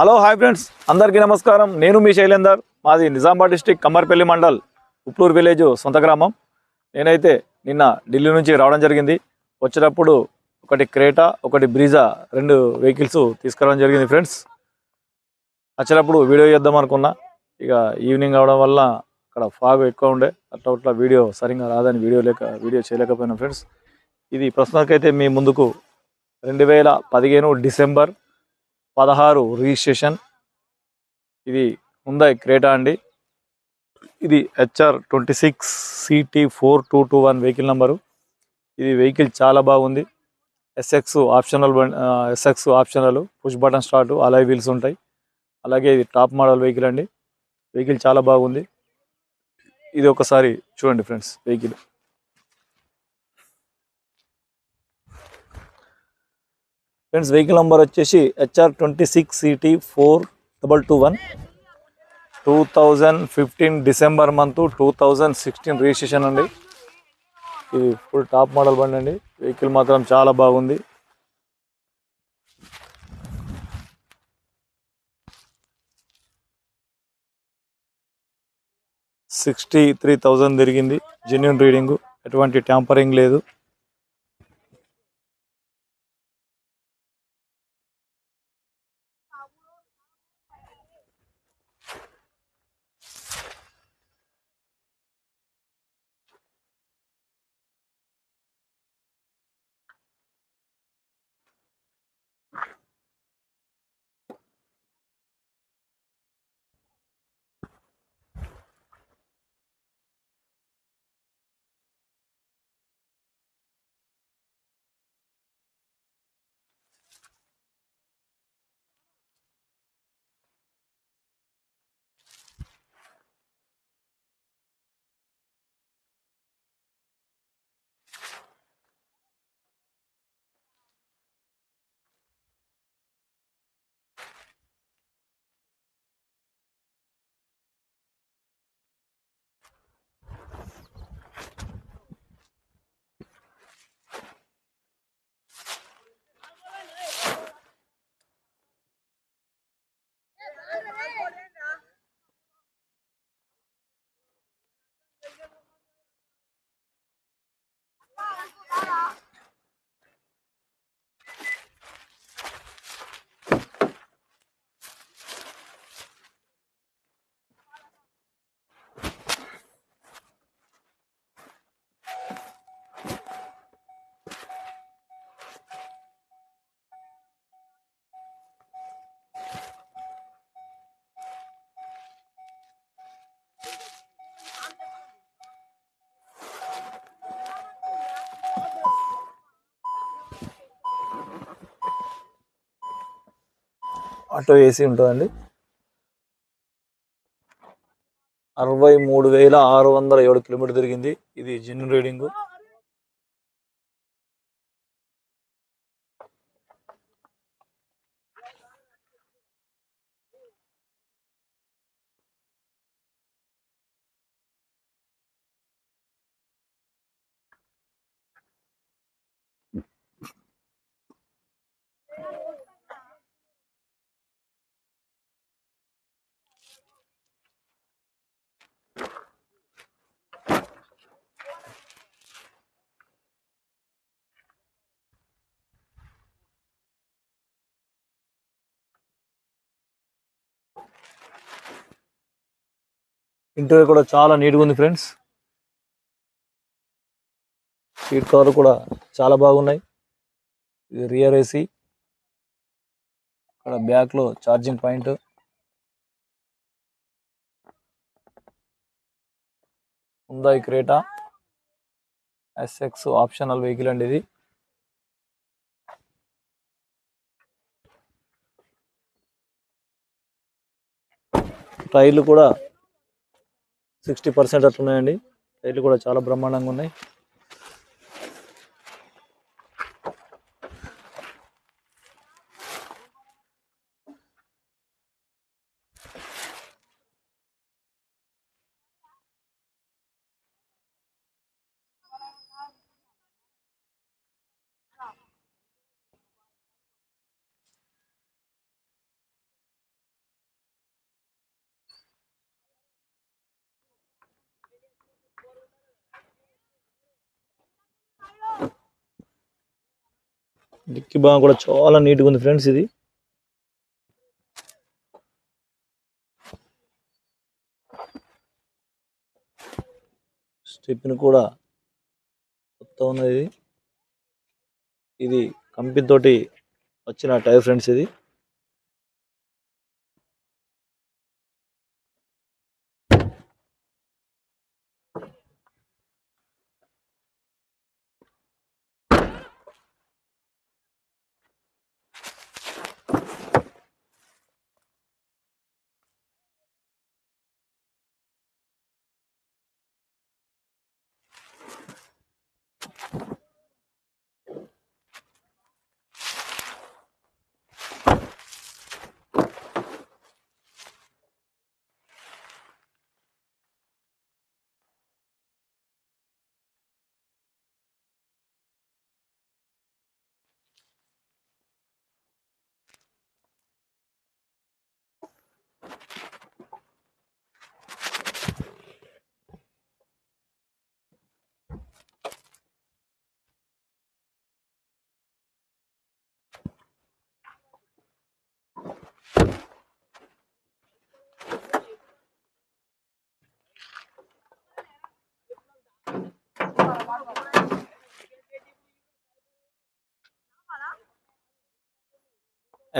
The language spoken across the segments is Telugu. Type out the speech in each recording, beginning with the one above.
Hello hi friends. అందరికీ నమస్కారం. నేను మీ శైలేందర్. మాది నిజామాబాద్ డిస్టిక్ కమ్మర్పల్లి మండల్ ఉప్లూరు విలేజ్ సొంత గ్రామం. నేనైతే నిన్న ఢిల్లీ నుంచి రావడం జరిగింది. వచ్చేటప్పుడు ఒకటి క్రేటా ఒకటి బ్రీజా రెండు వెహికల్స్ తీసుకురావడం జరిగింది ఫ్రెండ్స్. వచ్చేటప్పుడు వీడియో చేద్దాం అనుకున్నా. ఇక ఈవినింగ్ అవడం వల్ల అక్కడ ఫాగ్ ఎక్కువ ఉండే. అట్లా అట్లా వీడియో సరిగా రాదని వీడియో లేక వీడియో చేయలేకపోయినా ఫ్రెండ్స్. ఇది ప్రస్తుతానికైతే మీ ముందుకు రెండు వేల పదిహేను డిసెంబర్ పదహారు రిజిస్ట్రేషన్. ఇది ఉందా క్రేటా అండి. ఇది HR twenty six city four two two one vehicle number ఇది వెహికల్ చాలా బాగుంది. SX optional SX optional push button start alloy wheels ఉంటాయి. అలాగే ఇది టాప్ మోడల్ వెహికల్ అండి. వెహికల్ చాలా బాగుంది. ఇది ఒకసారి చూడండి friends vehicle friends vehicle number వచ్చేసి HR twenty six city four double two one two thousand fifteen December month two thousand sixteen registration అండి. ఇది ఫుల్ టాప్ మోడల్ బండి అండి. వెహికల్ మాత్రం చాలా బాగుంది. సిక్స్టీ త్రీ థౌజండ్ తిరిగింది. జెన్యున్ రీడింగు ఎటువంటి ట్యాంపరింగ్ లేదు. ఆటో ఏసీ ఉంటుందండి. అరవై మూడు వేల ఆరు వందల ఏడు కిలోమీటర్ తిరిగింది. ఇది జిన్ రీడింగ్. ఇంటీరియర్ కూడా చాలా నీట్గా ఉంది ఫ్రెండ్స్. సీట్ కవర్ కూడా చాలా బాగున్నాయి. ఇది రియర్ ఏసీ. ఇక్కడ బ్యాక్లో ఛార్జింగ్ పాయింట్. ఉందా ఈ క్రేటా. ఎస్ఎక్స్ ఆప్షనల్ వెహికల్ అండి ఇది. టైర్లు కూడా సిక్స్టీ పర్సెంట్ అట్లున్నాయండి. టైర్లు కూడా చాలా బ్రహ్మాండంగా ఉన్నాయి. డిక్కి బాగా కూడా చాలా నీట్గా ఉంది ఫ్రెండ్స్ ఇది స్టెప్ని కూడా కొత్త ఉన్నది ఇది. ఇది కంపెనీ తోటి వచ్చిన టైర్ ఫ్రెండ్స్ ఇది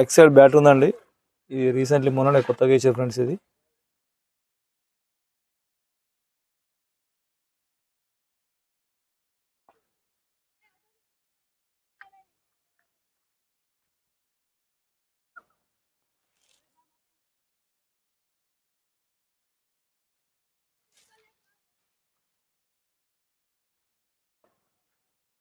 ఎక్సైడ్ బ్యాటరీ ఉందండి. ఇది రీసెంట్లీ మొన్ననే కొత్తగా ఇచ్చారు ఫ్రెండ్స్ ఇది.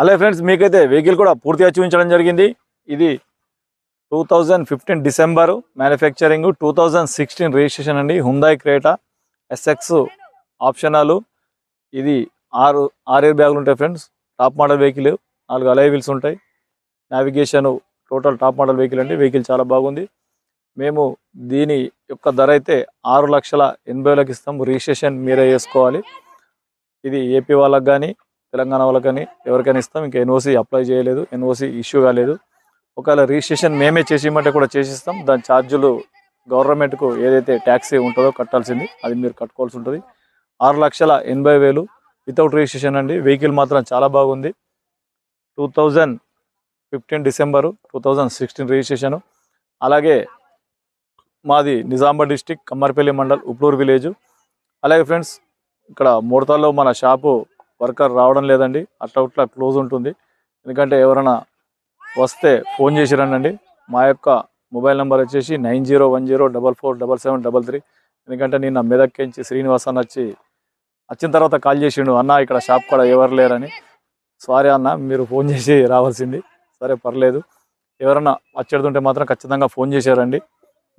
అలాగే ఫ్రెండ్స్ మీకైతే వెహికల్ కూడా పూర్తిగా చూపించడం జరిగింది. ఇది two thousand fifteen December manufacturing two thousand sixteen registration అండి. Hyundai Creta SX optional. ఇది ఆరు ఆరు ఎయిర్ బ్యాగులు ఉంటాయి ఫ్రెండ్స్. టాప్ మోడల్ వెహికల్ నాలుగు అలై వీల్స్ ఉంటాయి. Navigation total top model vehicle అండి. వెహికల్ చాలా బాగుంది. మేము దీని యొక్క ధర అయితే ఆరు లక్షల ఎనభై వేలకు ఇస్తాం. రిజిస్ట్రేషన్ మీరే చేసుకోవాలి. ఇది ఏపీ వాళ్ళకి కానీ తెలంగాణ వాళ్ళకని ఎవరికైనా ఇస్తాం. ఇంకా ఎన్ఓసి అప్లై చేయలేదు. ఎన్ఓసి ఇష్యూ కాలేదు. ఒకవేళ రిజిస్ట్రేషన్ మేమే చేసి ఇమ్మంటే కూడా చేసిస్తాం. దాని ఛార్జీలు గవర్నమెంట్కు ఏదైతే ట్యాక్సీ ఉంటుందో కట్టాల్సింది అది మీరు కట్టుకోవాల్సి ఉంటుంది. ఆరు లక్షల ఎనభై వేలు వితౌట్ రిజిస్ట్రేషన్ అండి. వెహికల్ మాత్రం చాలా బాగుంది. Two thousand fifteen December two thousand sixteen registration. అలాగే మాది నిజామాబాద్ డిస్టిక్ కమ్మర్పల్లి మండల్ ఉప్లూరు విలేజ్. అలాగే ఫ్రెండ్స్ ఇక్కడ ముడతల్లో మన షాపు వర్కర్ రావడం లేదండి. అట్లా క్లోజ్ ఉంటుంది. ఎందుకంటే ఎవరైనా వస్తే ఫోన్ చేసిరండి మా యొక్క మొబైల్ నెంబర్ వచ్చేసి nine zero one zero double four double seven double three. ఎందుకంటే నిన్న మెదక్కించి శ్రీనివాస్ అన్న వచ్చి వచ్చిన తర్వాత కాల్ చేసిండు. అన్న ఇక్కడ షాప్ కూడా ఎవరు లేరని. సారీ అన్న మీరు ఫోన్ చేసి రావాల్సింది. సరే పర్లేదు. ఎవరన్నా వచ్చేడుతుంటే మాత్రం ఖచ్చితంగా ఫోన్ చేశారండి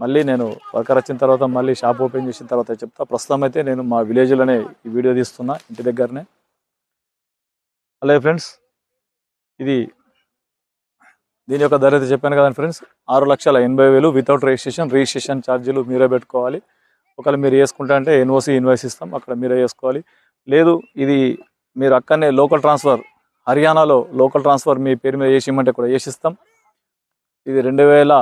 మళ్ళీ నేను వర్కర్ వచ్చిన తర్వాత మళ్ళీ షాప్ ఓపెన్ చేసిన తర్వాత చెప్తా. ప్రస్తుతం అయితే నేను మా విలేజ్లోనే ఈ వీడియో తీస్తున్నా ఇంటి దగ్గరనే. అలాగే ఫ్రెండ్స్ ఇది దీని యొక్క ధర అయితే చెప్పాను కదండి ఫ్రెండ్స్ ఆరు లక్షల ఎనభై వేలు వితౌట్ రిజిస్ట్రేషన్ రిజిస్ట్రేషన్ ఛార్జీలు మీరే పెట్టుకోవాలి. ఒకవేళ మీరు వేసుకుంటా అంటే ఎన్ఓసి ఇన్వాయిస్ ఇస్తాం అక్కడ మీరే వేసుకోవాలి. లేదు ఇది మీరు అక్కడనే లోకల్ ట్రాన్స్ఫర్ హర్యానాలో లోకల్ ట్రాన్స్ఫర్ మీ పేరు మీద చేసి ఇమ్మంటే కూడా వేసిస్తాం. ఇది రెండు వేల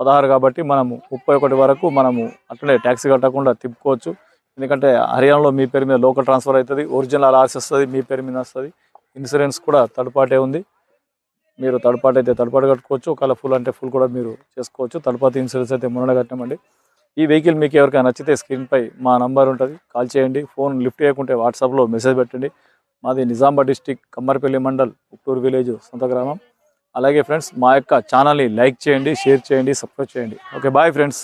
పదహారు కాబట్టి మనము ముప్పై ఒకటి వరకు మనము అట్లనే ట్యాక్సీ కట్టకుండా తిప్పుకోవచ్చు. ఎందుకంటే హర్యానాలో మీ పేరు మీద లోకల్ ట్రాన్స్ఫర్ అవుతుంది ఒరిజినల్ ఆర్సీ వస్తుంది మీ పేరు మీద వస్తుంది. ఇన్సూరెన్స్ కూడా థర్డ్ పార్టీ ఉంది. మీరు థర్డ్ పార్టీ అయితే థర్డ్ పార్టీ కట్టుకోవచ్చు. ఒకవేళ ఫుల్ అంటే ఫుల్ కూడా మీరు చేసుకోవచ్చు. థర్డ్ పార్టీ ఇన్సూరెన్స్ అయితే మొన్న కట్టినామండి. ఈ వెహికల్ మీకు ఎవరికైనా నచ్చితే స్క్రీన్పై మా నంబర్ ఉంటుంది. కాల్ చేయండి. ఫోన్ లిఫ్ట్ చేయకుంటే వాట్సాప్లో మెసేజ్ పెట్టండి. మాది నిజామాబాద్ డిస్టిక్ కమ్మర్పల్లి మండల్ ఉప్పూరు విలేజ్ సొంత గ్రామం. అలాగే ఫ్రెండ్స్ మా యొక్క ఛానల్ని లైక్ చేయండి షేర్ చేయండి సబ్స్క్రైబ్ చేయండి. Okay bye friends.